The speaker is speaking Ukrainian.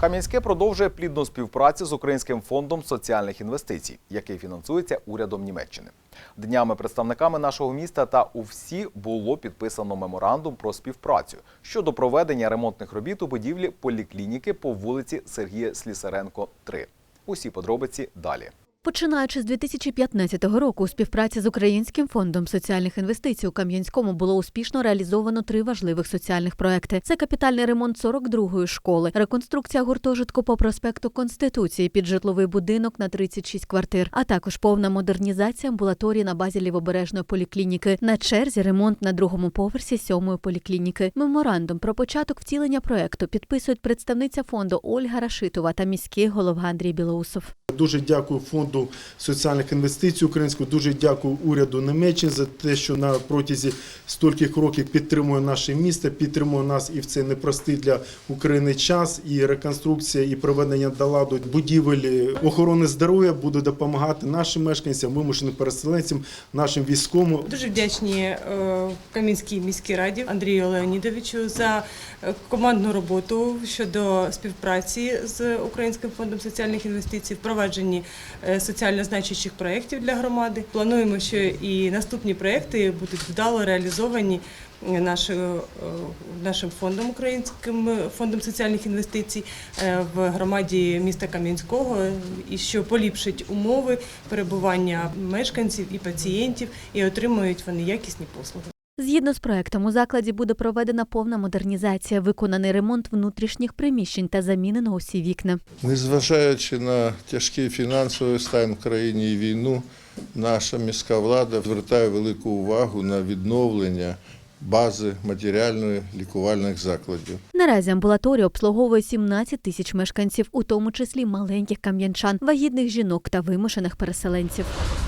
Кам'янське продовжує плідну співпрацю з Українським фондом соціальних інвестицій, який фінансується урядом Німеччини. Днями представниками нашого міста та у всі було підписано меморандум про співпрацю щодо проведення ремонтних робіт у будівлі поліклініки по вулиці Сергія Слісаренко, 3. Усі подробиці далі. Починаючи з 2015 року, у співпраці з Українським фондом соціальних інвестицій у Кам'янському було успішно реалізовано три важливих соціальних проекти: це капітальний ремонт 42-ї школи, реконструкція гуртожитку по проспекту Конституції під житловий будинок на 36 квартир, а також повна модернізація амбулаторії на базі лівобережної поліклініки. На черзі ремонт на другому поверсі сьомої поліклініки. Меморандум про початок втілення проекту підписують представниця фонду Ольга Рашитова та міський голова Андрій Білоусов. Дуже дякую фонду соціальних інвестицій українського. Дуже дякую уряду Німеччини за те, що на протязі стількох років підтримує наше місто, підтримує нас і в цей непростий для України час. І реконструкція, і проведення до ладу будівель охорони здоров'я буде допомагати нашим мешканцям, вимушеним переселенцям, нашим військовим. Дуже вдячні е, Кам'янській міській раді Андрію Леонідовичу за е, командну роботу щодо співпраці з Українським фондом соціальних інвестицій, впровадженні е, соціально значущих проєктів для громади. Плануємо, що і наступні проєкти будуть вдало реалізовані е, е, нашим фондом Українським фондом соціальних інвестицій е, в громаді міста Кам'янського, е, і що поліпшить умови перебування мешканців і пацієнтів, і отримують вони якісні послуги. Згідно з проектом, у закладі буде проведена повна модернізація, виконаний ремонт внутрішніх приміщень та замінено усі вікна. Незважаючи на тяжкий фінансовий стан в країні і війну, наша міська влада звертає велику увагу на відновлення бази матеріальної лікувальних закладів. Наразі амбулаторія обслуговує 17 тисяч мешканців, у тому числі маленьких кам'янчан, вагітних жінок та вимушених переселенців.